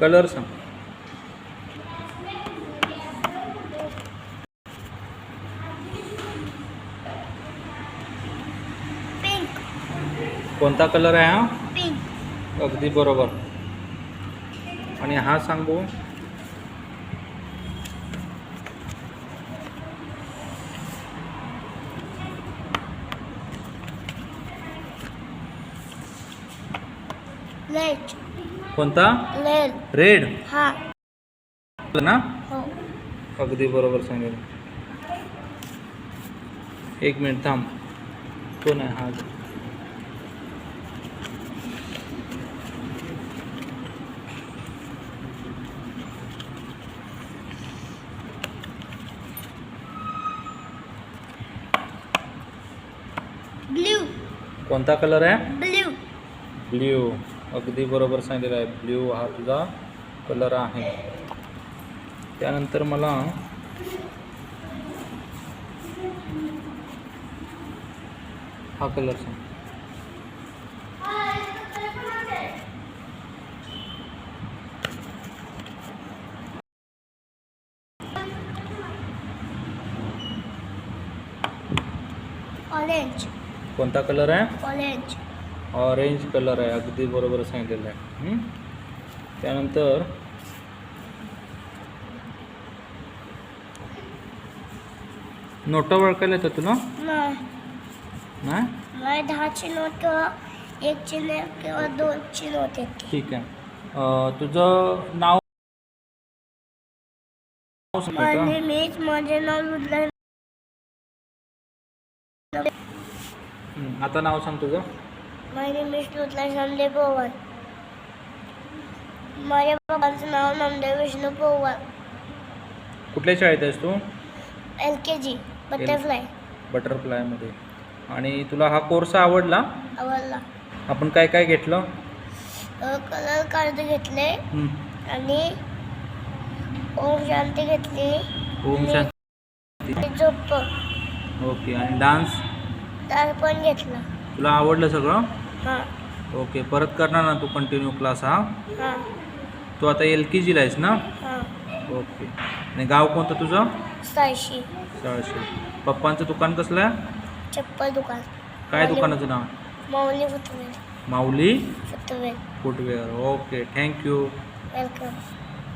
Colour सांग. कोणता colour आहे हा? अगदी बरोबर. आणि हा सांग रेड कोणता? रेड रेड हा. ना? हो. अगदी बरोबर सांगेल. एक मिनिट थांब. कोण आहे? हा. ब्ल्यू कोणता कलर आहे? ब्ल्यू ब्ल्यू अगदी बरोबर सांगितलेलं आहे. ब्ल्यू हा तुझा कलर आहे. त्यानंतर मला हा कलर सांग. ऑरेंज कोणता कलर आहे? ऑरेंज ऑरेंज कलर आहे अगदी बरोबर सांगितलेलं आहे. हं? त्यानंतर नोटा ओळखायला येतं तुला नाही. दहाची नोट किंवा एकची नोट किंवा दोनची नोट येते ठीक आहे. तुझं नाव नाव? माझे मीच माझे नाव रुद्र हं, आता नाव सांग तुझं. माझे मीच रुद्र संदेव पवार माझ्या बाबांचं नाव नामदेव विष्णू पवार कुठल्या शाळेत आहेस तू? एल के जी बटरफ्लाय बटरफ्लायमध्ये आणि तुला हा कोर्स आवडला? आवडला. आपण काय काय घेतलं? कलर कार्ड घेतले. हं, आणि ओम शांती घेतली. ओम शांती. झोप. ओके आणि डान्स तर पण घेतला. तुला आवडलं सगळं? हां. ओके परत करणार ना तू कंटिन्यू क्लास हा? हां. तू आता एल के जीला आहेस ना? हां. ओके. आणि गाव कोणतं तुझं? चाळशे पप्पांचं दुकान कसलं आहे? चप्पल दुकान. काय दुकानाचं नाव? Mauli footwell Mauli footwell footwear. Okay thank you welcome